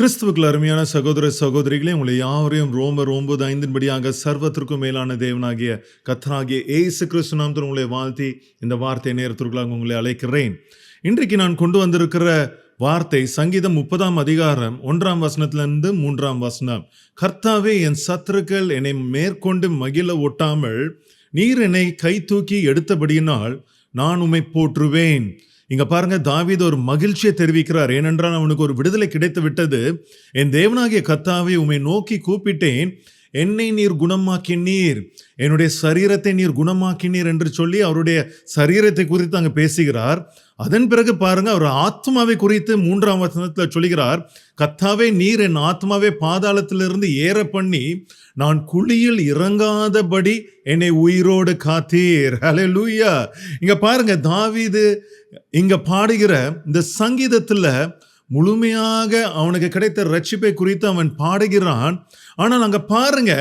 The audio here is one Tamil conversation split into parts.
கிறிஸ்துவுக்குள் அருமையான சகோதர சகோதரிகளே உங்களை யாவரையும் ரோமர் ஒன்பது ஐந்தின்படியாக சர்வத்திற்கும் மேலான தேவனாகிய கத்தராகிய ஏசு கிறிஸ்து நாமத்தில் உங்களை வாழ்த்தி இந்த வார்த்தை நேரத்திற்குள்ளாக உங்களை அழைக்கிறேன். இன்றைக்கு நான் கொண்டு வந்திருக்கிற வார்த்தை சங்கீதம் முப்பதாம் அதிகாரம் ஒன்றாம் வசனத்திலிருந்து மூன்றாம் வசனம். கர்த்தாவே என் சத்துருக்கள் என்னை மேற்கொண்டு மகிழ ஒட்டாமல் நீர் என்னை கை தூக்கி எடுத்தபடியினால் நான் உம்மை போற்றுவேன். இங்க பாருங்க தாவீது ஒரு மகிழ்ச்சியை தெரிவிக்கிறார். ஏனென்றால் அவனுக்கு ஒரு விடுதலை கிடைத்து விட்டது என் தேவனாகிய கத்தாவை உம்மை நோக்கி கூப்பிட்டேன். என்னை நீர் குணமாக்கினீர். என்னுடைய சரீரத்தை நீர் குணமாக்கினீர் என்று சொல்லி அவருடைய சரீரத்தை குறித்து அங்கே பேசுகிறார். அதன் பிறகு பாருங்க அவர் ஆத்மாவை குறித்து மூன்றாம் வசனத்தில் சொல்கிறார். கத்தாவே நீர் என் ஆத்மாவை பாதாளத்திலிருந்து ஏற பண்ணி நான் குழியில் இறங்காதபடி என்னை உயிரோடு காத்தீர். ஹalleluya இங்க பாருங்க தாவிது இங்க பாடுகிற இந்த சங்கீதத்தில் முழுமையாக அவனுக்கு கிடைத்த ரட்சிப்பை குறித்து அவன் பாடுகிறான். ஆனால் அங்கே பாருங்க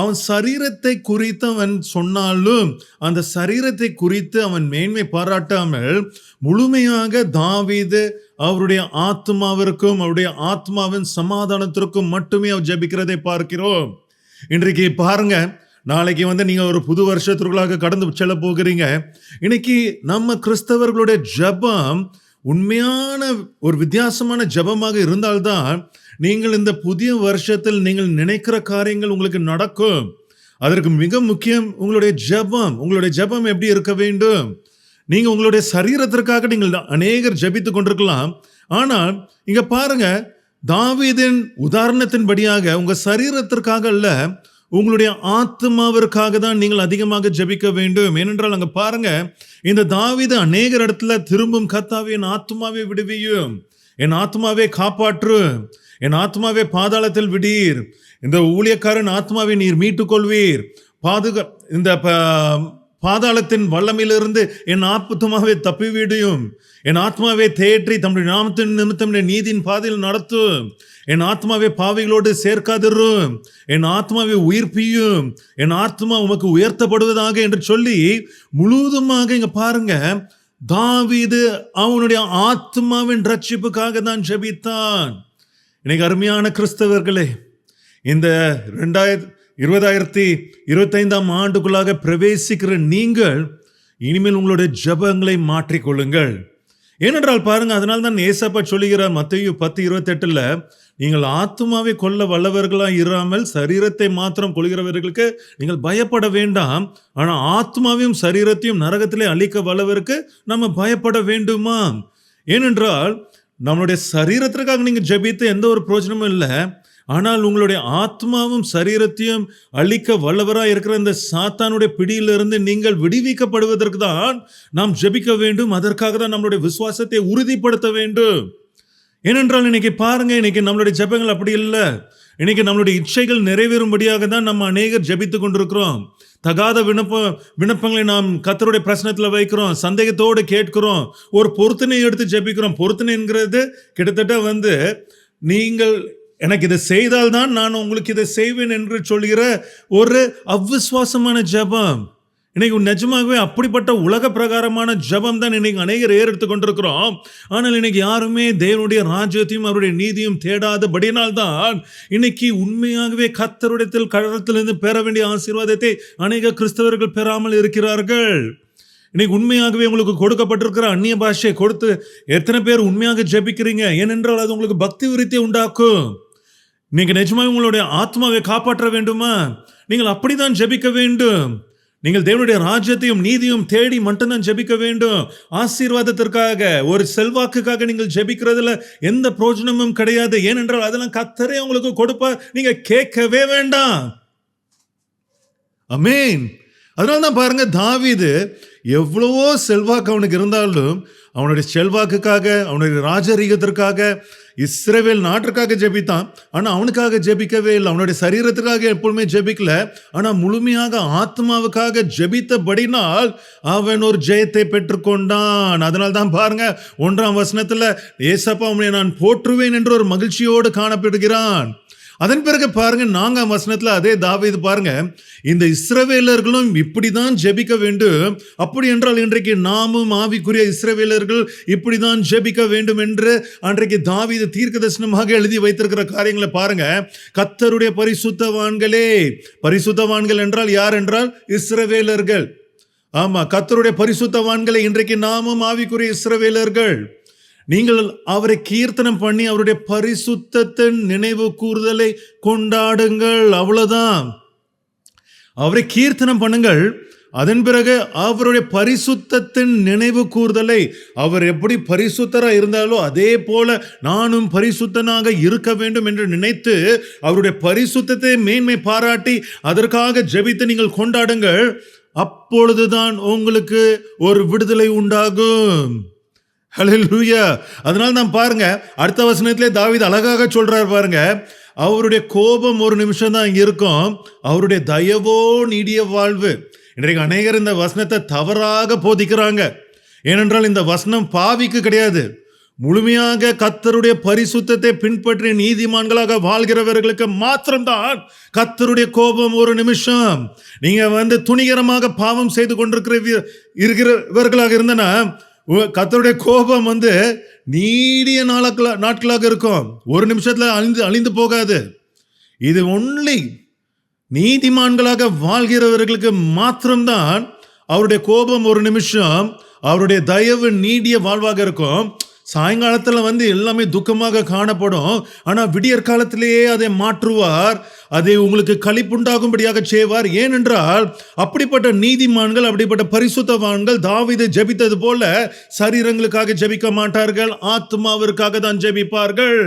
அவன் சரீரத்தை குறித்து அவன் சொன்னாலும் அந்த சரீரத்தை குறித்து அவன் மேன்மை பாராட்டாமல் முழுமையாக தாவீது அவருடைய ஆத்மாவிற்கும் அவருடைய ஆத்மாவின் சமாதானத்திற்கும் மட்டுமே அவர் ஜெபிக்கிறதை பார்க்கிறோம். இன்றைக்கு பாருங்க நாளைக்கு வந்து நீங்கள் ஒரு புது வருஷத்திற்குள்ளாக கடந்து செல்ல போகிறீங்க. இன்னைக்கு நம்ம கிறிஸ்தவர்களுடைய ஜெபம் உண்மையான ஒரு வித்தியாசமான ஜெபமாக இருந்தால்தான் நீங்கள் இந்த புதிய வருஷத்தில் நீங்கள் நினைக்கிற காரியங்கள் உங்களுக்கு நடக்கும். அதற்கு மிக முக்கியம் உங்களுடைய ஜெபம். உங்களுடைய ஜெபம் எப்படி இருக்க வேண்டும்? நீங்கள் உங்களுடைய சரீரத்திற்காக நீங்கள் அநேகர் ஜெபித்து கொண்டிருக்கலாம். ஆனால் இங்கே பாருங்க தாவீதின் உதாரணத்தின்படியாக உங்கள் சரீரத்திற்காக அல்ல உங்களுடைய ஆத்மாவிற்காக தான் நீங்கள் அதிகமாக ஜெபிக்க வேண்டும். ஏனென்றால் அங்கே பாருங்க இந்த தாவீது அநேகர் இடத்துல திரும்பும் கத்தாவே என் ஆத்மாவே விடுவியும். என் ஆத்மாவே காப்பாற்று. என் ஆத்மாவே பாதாளத்தில் விடீர். இந்த ஊழியக்காரன் ஆத்மாவை நீர் மீட்டுக்கொள்வீர். பாதுகா இந்த பாதாளத்தின் வல்லமையிலிருந்து என் ஆத்மாவை தப்பிவிடியும் என் ஆத்மாவை தேற்றி தம்முடைய நாமத்தின் நிமித்தம் என் நீதியின் பாதையில் நடத்தும் என் ஆத்மாவை பாவிகளோடு சேர்க்காதிரும். என் ஆத்மாவை உயிர்ப்பியும் என் ஆத்மா உமக்கு உயர்த்தப்படுவதாக என்று சொல்லி முழுவதுமாக இங்கே பாருங்க. தாவிது அவனுடைய ஆத்மாவின் ரட்சிப்புக்காக தான் ஜெபித்தான். இன்னைக்கு அருமையான கிறிஸ்தவர்களே இந்த ரெண்டாயிரத்தி இருபதாயிரத்தி இருபத்தைந்தாம் ஆண்டுக்குள்ளாக பிரவேசிக்கிற நீங்கள் இனிமேல் உங்களுடைய ஜெபங்களை மாற்றிக்கொள்ளுங்கள். ஏனென்றால் பாருங்க அதனால தான் ஏசப்பா சொல்லுகிறார் மத்தையு பத்து இருபத்தெட்டுல நீங்கள் ஆத்மாவை கொல்ல வல்லவர்களாக இராமல் சரீரத்தை மாத்திரம் கொள்கிறவர்களுக்கு நீங்கள் பயப்பட வேண்டாம். ஆனால் ஆத்மாவையும் சரீரத்தையும் நரகத்திலே அழிக்க வல்லவருக்கு நம்ம பயப்பட வேண்டுமா ஏனென்றால் நம்மளுடைய சரீரத்திற்காக நீங்கள் ஜெபித்து எந்த ஒரு பிரோஜனமும் இல்லை. ஆனால் உங்களுடைய ஆத்மாவும் சரீரத்தையும் அழிக்க வல்லவராக இருக்கிற இந்த சாத்தானுடைய பிடியிலிருந்து நீங்கள் விடுவிக்கப்படுவதற்கு தான் நாம் ஜெபிக்க வேண்டும். அதற்காக தான் நம்மளுடைய விசுவாசத்தை உறுதிப்படுத்த வேண்டும். ஏனென்றால் இன்னைக்கு பாருங்க இன்னைக்கு நம்மளுடைய ஜெபங்கள் அப்படி இல்லை. இன்னைக்கு நம்மளுடைய இச்சைகள் நிறைவேறும்படியாக தான் நம்ம அநேகர் ஜெபித்து கொண்டிருக்கிறோம். தகாத விண்ணப்ப விண்ணப்பங்களை நாம் கத்தருடைய பிரச்சனத்தில் வைக்கிறோம் சந்தேகத்தோடு கேட்கிறோம் ஒரு பொருத்தனை எடுத்து ஜெபிக்கிறோம். பொருத்தனைங்கிறது கிட்டத்தட்ட வந்து நீங்கள் எனக்கு இதை செய்தால்தான் நான் உங்களுக்கு இதை செய்வேன் என்று சொல்கிற ஒரு அவ்விசுவாசமான ஜெபம். இன்னைக்கு நிஜமாகவே அப்படிப்பட்ட உலக பிரகாரமான ஜெபம் தான் இன்னைக்கு அநேகர் ஏறெடுத்து கொண்டிருக்கிறோம். ஆனால் இன்னைக்கு யாருமே தேவனுடைய ராஜ்யத்தையும் அவருடைய நீதியும் தேடாதபடியினால்தான் இன்னைக்கு உண்மையாகவே கத்தருடத்தில் கழகத்திலிருந்து பெற வேண்டிய ஆசீர்வாதத்தை அநேக கிறிஸ்தவர்கள் பெறாமல் இருக்கிறார்கள். இன்னைக்கு உண்மையாகவே உங்களுக்கு கொடுக்கப்பட்டிருக்கிற அந்நிய பாஷையை கொடுத்து எத்தனை பேர் உண்மையாக ஜெபிக்கிறீங்க? ஏனென்றால் அது உங்களுக்கு பக்தி விருத்தியை உண்டாக்கும். நீங்க நிஜமாக உங்களுடைய ஆத்மாவை காப்பாற்ற வேண்டுமா? நீங்கள் அப்படிதான் ஜெபிக்க வேண்டும். நீங்கள் தேவனுடைய ராஜ்யத்தையும் நீதியும் தேடி மட்டும்தான் ஜெபிக்க வேண்டும். ஆசீர்வாதத்திற்காக ஒரு செல்வாக்குக்காக நீங்கள் ஜெபிக்கிறதுல எந்த பிரயோஜனமும் கிடையாது. ஏனென்றால் அதெல்லாம் கத்தரே உங்களுக்கு கொடுப்பார். நீங்க கேட்கவே வேண்டாம். அமேன் அதனால தான் பாருங்க தாவிது எவ்வளவோ செல்வாக்கு அவனுக்கு இருந்தாலும் அவனுடைய செல்வாக்குக்காக அவனுடைய ராஜரீகத்திற்காக இஸ்ரேவேல் நாட்டிற்காக ஜெபித்தான். ஆனால் அவனுக்காக ஜெபிக்கவே இல்லை. அவனுடைய சரீரத்துக்காக எப்பொழுதுமே ஜெபிக்கல. ஆனால் முழுமையாக ஆத்மாவுக்காக ஜெபித்தபடினால் அவன் ஒரு ஜெயத்தை பெற்றுக்கொண்டான். அதனால தான் பாருங்க ஒன்றாம் வசனத்தில் ஏசப்பா அவனை நான் போற்றுவேன் என்று ஒரு மகிழ்ச்சியோடு காணப்படுகிறான். அதன் பிறகு பாருங்க நான்காம் வசனத்தில் அதே தாவீது பாருங்க இந்த இஸ்ரவேலர்களும் இப்படி தான் ஜெபிக்க வேண்டும். அப்படி என்றால் இன்றைக்கு நாமும் ஆவிக்குரிய இஸ்ரவேலர்கள் இப்படிதான் ஜெபிக்க வேண்டும் என்று அன்றைக்கு தாவீது தீர்க்க தரிசனமாக எழுதி வைத்திருக்கிற காரியங்களை பாருங்க. கத்தருடைய பரிசுத்தவான்களே பரிசுத்தவான்கள் என்றால் யார் என்றால்? இஸ்ரவேலர்கள். ஆமா கத்தருடைய பரிசுத்தவான்களை இன்றைக்கு நாமும் ஆவிக்குரிய இஸ்ரவேலர்கள். நீங்கள் அவரை கீர்த்தனம் பண்ணி அவருடைய பரிசுத்தத்தின் நினைவு கூறுதலை கொண்டாடுங்கள். அவ்வளவுதான். அவரை கீர்த்தனம் பண்ணுங்கள். அதன் பிறகு அவருடைய பரிசுத்தத்தின் நினைவு கூறுதலை அவர் எப்படி பரிசுத்தராக இருந்தாலோ அதே போல நானும் பரிசுத்தனாக இருக்க வேண்டும் என்று நினைத்து அவருடைய பரிசுத்தத்தை மேன்மை பாராட்டி அதற்காக ஜெபித்து நீங்கள் கொண்டாடுங்கள். அப்பொழுதுதான் உங்களுக்கு ஒரு விடுதலை உண்டாகும். ஹalleluya. அதனால தான் பாருங்க அடுத்த வசனத்திலே தாவித அழகாக சொல்றார் பாருங்க அவருடைய கோபம் ஒரு நிமிஷம் தான் இருக்கும் அவருடைய தயவோ நீடிய வாழ்வு. இன்றைக்கு அநேகர் இந்த வசனத்தை தவறாக போதிக்கிறாங்க. ஏனென்றால் இந்த வசனம் பாவிக்கு கிடையாது. முழுமையாக கத்தருடைய பரிசுத்தத்தை பின்பற்றி நீதிமான்களாக வாழ்கிறவர்களுக்கு மாத்திரம்தான் கத்தருடைய கோபம் ஒரு நிமிஷம். நீங்க வந்து துணிகரமாக பாவம் செய்து கொண்டிருக்கிற இருக்கிறவர்களாக இருந்தனா கத்தருடைய கோபம் வந்து நீடிய நாட்களா நாட்களாக இருக்கும். ஒரு நிமிஷத்தில் அழிந்து அழிந்து போகாது. இது ஒன்லி நீதிமான்களாக வாழ்கிறவர்களுக்கு மாத்திரம்தான் அவருடைய கோபம் ஒரு நிமிஷம் அவருடைய தயவு நீடிய வாழ்வாக இருக்கும். சாயங்காலத்தில் வந்து எல்லாமே துக்கமாக காணப்படும். ஆனால் விடியற் காலத்திலேயே அதை மாற்றுவார். அதை உங்களுக்கு களிப்புண்டாகும்படியாக செய்வார். ஏனென்றால் அப்படிப்பட்ட நீதிமான்கள் அப்படிப்பட்ட பரிசுத்தவான்கள் தாவீது ஜெபித்தது போல சரீரங்களுக்காக ஜெபிக்க மாட்டார்கள். ஆத்மாவிற்காக தான் ஜெபிப்பார்கள்.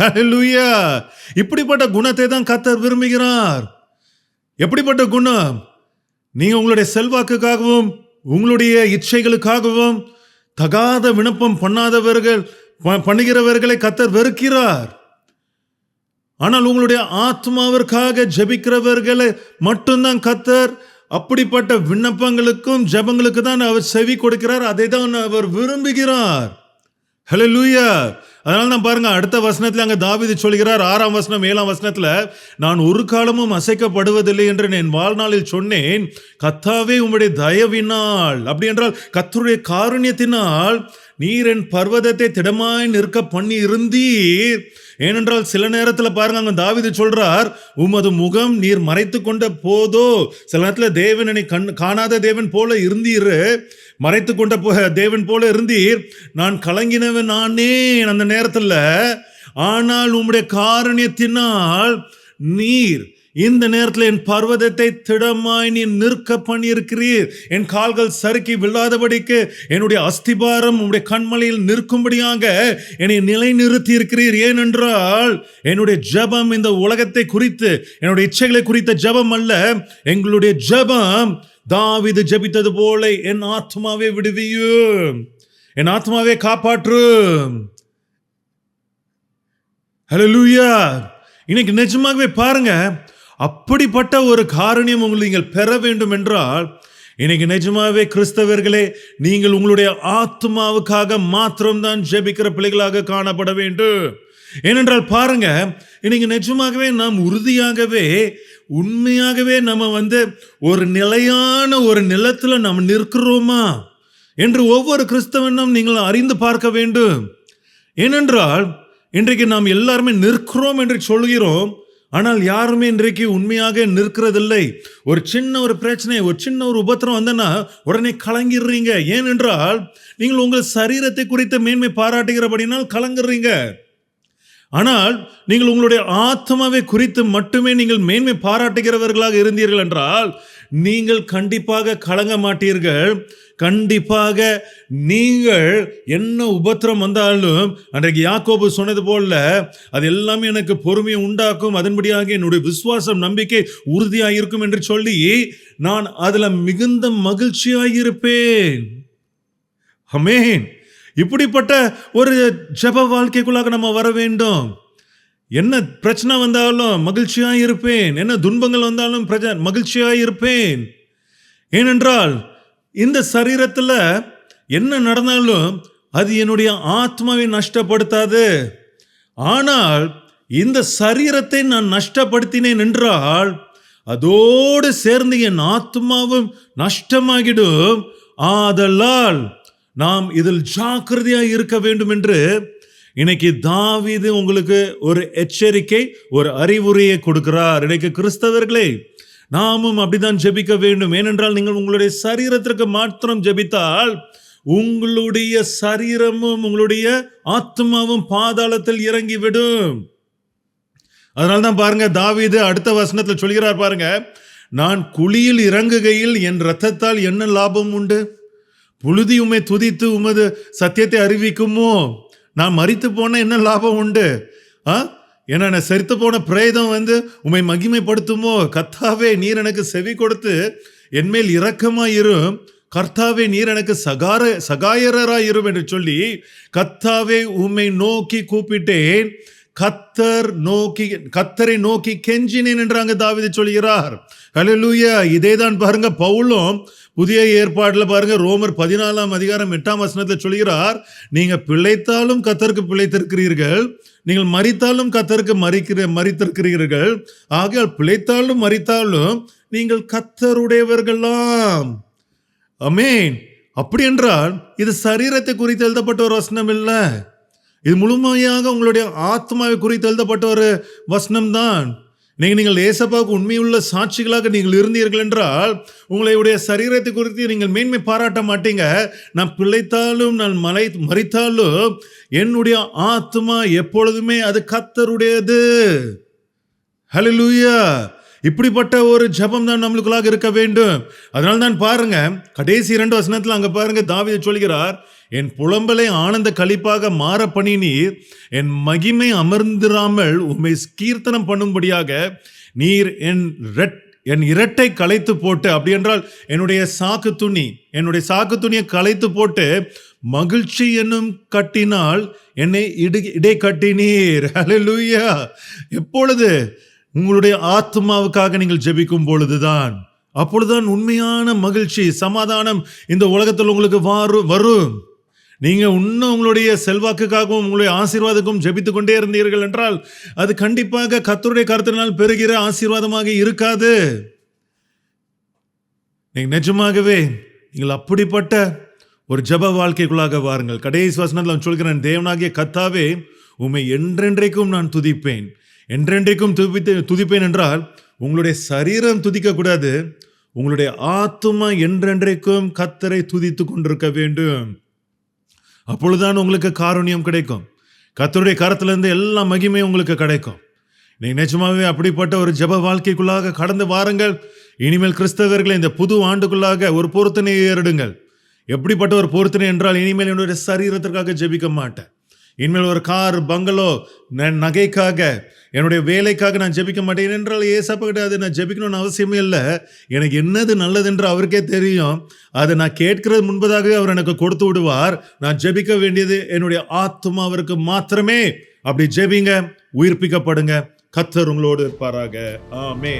ஹalleluya இப்படிப்பட்ட குணத்தை தான் கத்தர் விரும்புகிறார். எப்படிப்பட்ட குணம்? நீங்கள் உங்களுடைய செல்வாக்குக்காகவும் உங்களுடைய இச்சைகளுக்காகவும் தகாத விண்ணப்பம் பண்ணாதவர்கள் ப- பண்ணுகிறவர்களை கத்தர் வெறுக்கிறார். ஆனால் உங்களுடைய ஆத்மாவிற்காக ஜெபிக்கிறவர்களை மட்டும்தான் கத்தர். அப்படிப்பட்ட விண்ணப்பங்களுக்கும் ஜெபங்களுக்கு தான் அவர் செவி கொடுக்கிறார். அதை தான் அவர் விரும்புகிறார். ஹலோ லூயா அதனால தான் பாருங்க அடுத்த வசனத்தில் அங்கே தாவீது சொல்கிறார் ஆறாம் வசனம் ஏழாம் வசனத்தில் நான் ஒரு காலமும் அசைக்கப்படுவதில்லை என்று என் வாழ்நாளில் சொன்னேன். கத்தாவே உம்முடைய தயவினால் அப்படி என்றால் கத்தருடைய காருண்யத்தினால் நீர் என் பர்வதத்தை திடமாய் நிற்க பண்ணி இருந்தீர் ஏனென்றால் சில நேரத்தில் பாருங்க அங்கே தாவீது சொல்றார் உமது முகம் நீர் மறைத்து கொண்ட போதோ சில நேரத்தில் தேவன் என்னை கண் காணாத தேவன் போல இருந்தீர். மறைத்து கொண்ட தேவன் போல இருந்தீர். நான் கலங்கினவன் நானே அந்த நேரத்தில் ஆனால் உம்முடைய காரணியத்தினால் நீர் இந்த நேரத்தில் என் பர்வதத்தை திடமாய் நீ நிற்க பண்ணியிருக்கிறீர். என் கால்கள் சறுக்கி விழாதபடிக்கு என்னுடைய அஸ்திபாரம் உடைய கண்மலையில் நிற்கும்படியாக என்னை நிலைநிறுத்தி இருக்கிறீர் ஏனென்றால் என்னுடைய ஜெபம் இந்த உலகத்தை குறித்து என்னுடைய இச்சைகளை குறித்த ஜெபம் அல்ல. எங்களுடைய ஜெபம் தாவிது ஜெபித்தது போல என் ஆத்மாவே விடுவியும். என் ஆத்மாவை காப்பாற்றும். லூயா இன்னைக்கு நிஜமாகவே பாருங்க அப்படிப்பட்ட ஒரு காரணியம் உங்களை நீங்கள் பெற வேண்டும் என்றால் இன்னைக்கு நிஜமாவே கிறிஸ்தவர்களே நீங்கள் உங்களுடைய ஆத்மாவுக்காக மாத்திரம்தான் ஜெபிக்கிற பிள்ளைகளாக காணப்பட வேண்டும். ஏனென்றால் பாருங்க இன்னைக்கு நிஜமாகவே நாம் உறுதியாகவே உண்மையாகவே நம்ம வந்து ஒரு நிலையான ஒரு நிலத்தில் நாம் நிற்கிறோமா என்று ஒவ்வொரு கிறிஸ்தவனும் நீங்கள் அறிந்து பார்க்க வேண்டும். ஏனென்றால் இன்றைக்கு நாம் எல்லாருமே நிற்கிறோம் என்று சொல்கிறோம். ஆனால் யாருமே இன்றைக்கு உண்மையாக நிற்கிறதில்லை. ஒரு சின்ன ஒரு பிரச்சனை ஒரு சின்ன ஒரு உபத்திரம் வந்தனா உடனே கலங்கிடுறீங்க. ஏனென்றால் நீங்கள் உங்கள் சரீரத்தை குறித்த மேன்மை பாராட்டுகிறபடினால் கலங்குறீங்க. ஆனால் நீங்கள் உங்களுடைய ஆத்மாவை குறித்து மட்டுமே நீங்கள் மேன்மை பாராட்டுகிறவர்களாக இருந்தீர்கள் என்றால் நீங்கள் கண்டிப்பாக கலங்க மாட்டீர்கள். கண்டிப்பாக நீங்கள் என்ன உபத்திரம் வந்தாலும் அன்றைக்கு யாக்கோபு சொன்னது போல அது எல்லாமே எனக்கு பொறுமையை உண்டாக்கும் அதன்படியாக என்னுடைய விசுவாசம் நம்பிக்கை உறுதியாக இருக்கும் என்று சொல்லி நான் அதில் மிகுந்த மகிழ்ச்சியாக இருப்பேன் அமேன் இப்படிப்பட்ட ஒரு ஜெப வாழ்க்கைக்குள்ளாக நம்ம வர வேண்டும். என்ன பிரச்சனை வந்தாலும் மகிழ்ச்சியாக இருப்பேன் என்ன துன்பங்கள் வந்தாலும் பிரஜ மகிழ்ச்சியாக இருப்பேன் ஏனென்றால் இந்த சரீரத்துல என்ன நடந்தாலும் அது என்னுடைய ஆத்மாவை நஷ்டப்படுத்தாது. ஆனால் இந்த சரீரத்தை நான் நஷ்டப்படுத்தினேன் என்றால் அதோடு சேர்ந்து என் ஆத்மாவும் நஷ்டமாகிடும். ஆதலால் நாம் இதில் ஜாக்கிரதையா இருக்க வேண்டும் என்று இன்னைக்கு தாவிது உங்களுக்கு ஒரு எச்சரிக்கை ஒரு அறிவுரையை கொடுக்கிறார். இன்னைக்கு கிறிஸ்தவர்களே நாமும் அப்படிதான் ஜெபிக்க வேண்டும். ஏனென்றால் நீங்கள் உங்களுடைய சரீரத்திற்கு மாத்திரம் ஜெபித்தால் உங்களுடைய சரீரமும் உங்களுடைய ஆத்மாவும் பாதாளத்தில் இறங்கிவிடும். அதனால தான் பாருங்க தாவிது அடுத்த வசனத்தில் சொல்கிறார் பாருங்க நான் குழியில் இறங்குகையில் என் ரத்தத்தால் என்ன லாபம் உண்டு? புழுதி உமை துதித்து உமது சத்தியத்தை அறிவிக்குமோ? நான் மறித்து போன என்ன லாபம் உண்டு? ஆ? ஏன்னா நான் செத்து போன பிரேதம் வந்து உம்மை மகிமைப்படுத்துமோ? கத்தாவே நீர் எனக்கு செவி கொடுத்து என்மேல் இரக்கமாயிரும் கர்த்தாவே நீர் எனக்கு சகார சகாயராயிரும் என்று சொல்லி கத்தாவே உம்மை நோக்கி கூப்பிட்டேன். கத்தர் நோக்கி கத்தரை நோக்கி கெஞ்சினேன் என்றாங்க தாவிதை சொல்கிறார். ஹலலூயா இதே தான் பாருங்க பவுலும் புதிய ஏற்பாட்டில் பாருங்க ரோமர் பதினாலாம் அதிகாரம் எட்டாம் வசனத்தில் சொல்கிறார் நீங்கள் பிழைத்தாலும் கத்தருக்கு பிழைத்திருக்கிறீர்கள். நீங்கள் மறித்தாலும் கத்தருக்கு மறிக்கிற மறித்திருக்கிறீர்கள். ஆகையால் பிழைத்தாலும் மறித்தாலும் நீங்கள் கத்தருடையவர்களாம் அமேன் அப்படி என்றால் இது சரீரத்தை குறித்து எழுதப்பட்ட ஒரு வசனம் இல்லை. இது முழுமையாக உங்களுடைய ஆத்மாவை குறித்து எழுதப்பட்ட ஒரு வசனம் தான் நீங்க நீங்கள் ஏசப்பாவுக்கு உண்மையுள்ள சாட்சிகளாக நீங்கள் இருந்தீர்கள் என்றால் உங்களுடைய சரீரத்தை குறித்து நீங்கள் மேன்மை பாராட்ட மாட்டீங்க. நான் பிழைத்தாலும் நான் மலை மறித்தாலும் என்னுடைய ஆத்மா எப்பொழுதுமே அது கத்தருடையது ஹலோ லூயா இப்படிப்பட்ட ஒரு ஜெபம் தான் நம்மளுக்குள்ளாக இருக்க வேண்டும். அதனால தான் பாருங்க கடைசி இரண்டு வசனத்தில் அங்கே பாருங்க தாவிதை சொல்கிறார் என் புலம்பலை ஆனந்த களிப்பாக மாற பண்ணினீர். என் மகிமை அமர்ந்திராமல் உம்மை கீர்த்தனம் பண்ணும்படியாக நீர் என் ரெட் என் இரட்டை களைத்து போட்டு அப்படி என்றால் என்னுடைய சாக்கு துணி என்னுடைய சாக்கு துணியை களைத்து போட்டு மகிழ்ச்சி என்னும் கட்டினால் என்னை இடு இடை கட்டினீர். ஹalleluya எப்பொழுது உங்களுடைய ஆத்மாவுக்காக நீங்கள் ஜெபிக்கும் பொழுதுதான் அப்பொழுதுதான் உண்மையான மகிழ்ச்சி சமாதானம் இந்த உலகத்தில் உங்களுக்கு வாரு வரும். நீங்கள் இன்னும் உங்களுடைய செல்வாக்குக்காகவும் உங்களுடைய ஆசீர்வாதக்கும் ஜெபித்து கொண்டே இருந்தீர்கள் என்றால் அது கண்டிப்பாக கத்தருடைய கருத்தினால் பெறுகிற ஆசீர்வாதமாக இருக்காது. நீங்கள் நிஜமாகவே நீங்கள் அப்படிப்பட்ட ஒரு ஜெப வாழ்க்கைக்குள்ளாக வாருங்கள். கடைசி வசனத்தில் நான் சொல்கிறேன் தேவனாகிய கத்தாவே உம்மை என்றென்றைக்கும் நான் துதிப்பேன். என்றென்றைக்கும் துதித்து துதிப்பேன் என்றால் உங்களுடைய சரீரம் துதிக்கக்கூடாது. உங்களுடைய ஆத்துமா என்றென்றைக்கும் கத்தரை துதித்து கொண்டிருக்க வேண்டும். அப்பொழுதுதான் உங்களுக்கு காரணியம் கிடைக்கும். கத்தருடைய கரத்திலேருந்து எல்லா மகிமையும் உங்களுக்கு கிடைக்கும். நீ நிஜமாவே அப்படிப்பட்ட ஒரு ஜெப வாழ்க்கைக்குள்ளாக கடந்து வாருங்கள். இனிமேல் கிறிஸ்தவர்களை இந்த புது ஆண்டுக்குள்ளாக ஒரு பொருத்தனையை ஏறிடுங்கள். எப்படிப்பட்ட ஒரு பொருத்தனை என்றால் இனிமேல் என்னுடைய சரீரத்திற்காக ஜெபிக்க மாட்டேன். இனிமேல் ஒரு கார் பங்களோ ந- நகைக்காக என்னுடைய வேலைக்காக நான் ஜெபிக்க மாட்டேன். என்றால் ஏசப்பா கிட்ட அது நான் ஜெபிக்கணும்னு அவசியமே இல்லை. எனக்கு என்னது நல்லதுன்று அவருக்கே தெரியும். அதை நான் கேட்கிறது முன்பதாகவே அவர் எனக்கு கொடுத்து விடுவார். நான் ஜெபிக்க வேண்டியது என்னுடைய ஆத்மா அவருக்கு மாத்திரமே. அப்படி ஜெபிங்க உயிர்ப்பிக்கப்படுங்க. கத்தர் உங்களோடு இருப்பாராக. ஆமே